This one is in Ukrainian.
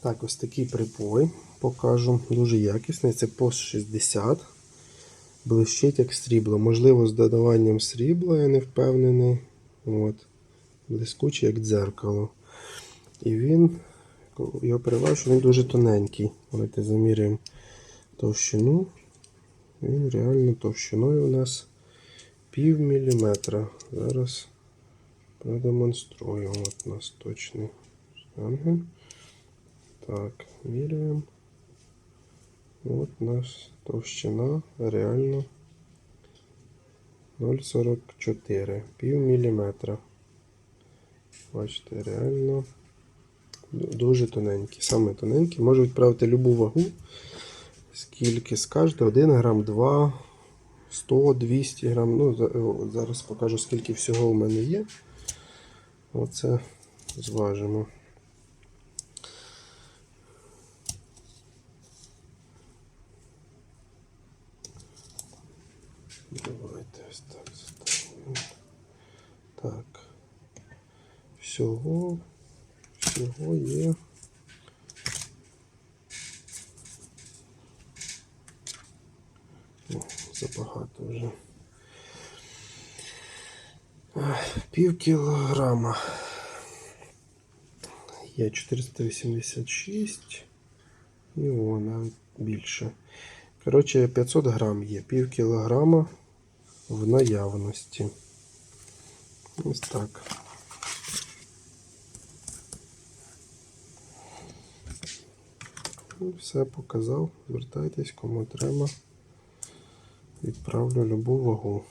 Так, ось такий припой покажу. Дуже якісний. Це пост 60. Блищить як срібло. Можливо, з додаванням срібла, я не впевнений. От. Блискучий як дзеркало. І він, його переважу, що він дуже тоненький. Давайте заміряємо товщину. Він реально товщиною у нас пів міліметра. Зараз продемонструю. От у нас точний штангель. Так, міряємо. От у нас товщина реально 0,44, пів міліметра. Бачите, реально дуже тоненький. Саме тоненький. Можу відправити любу вагу. Скільки скажете, 1 грам, 2, 100, 200 грам. Ну, зараз покажу, скільки всього в мене є. Оце зважимо. Давайте ось так заставимо. Так. Всього, всього є. О, забагато вже. Пів кілограма. Є 486. І о, навіть більше. Коротше, 500 грам є. Пів кілограма в наявності. Ось так. Ну, Все показав. Звертайтесь, кому треба. Відправлю любу вагу.